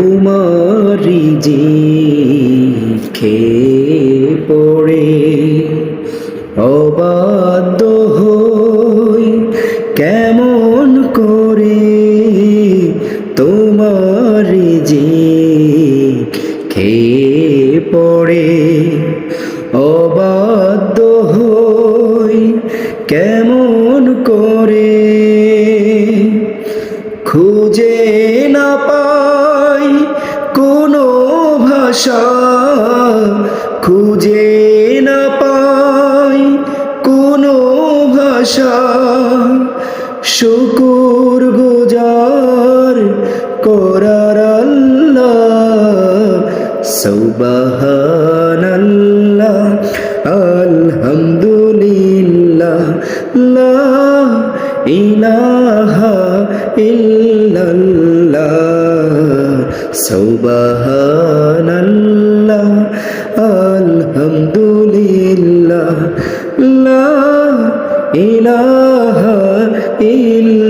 তোমারি জি খেয়ে পড়ে, অবাধ্য হই কেমন করে তোমারি জি খেয়ে পড়ে, অবাধ্য হই কেমন করে খুঁজে না কোনো ভাষা খুঁজে না পাই কোনো ভাষা। শুকুর গুজার করার আল্লাহ, সৌবাহানাল্লাহ, আলহামদুলিল্লাহ, লা ইলাহা ইল্লাল্লাহ। সৌবাহানাল্লাহ আলহামদুলিল্লাহ লা ইলাহা ইল্লাল্লাহ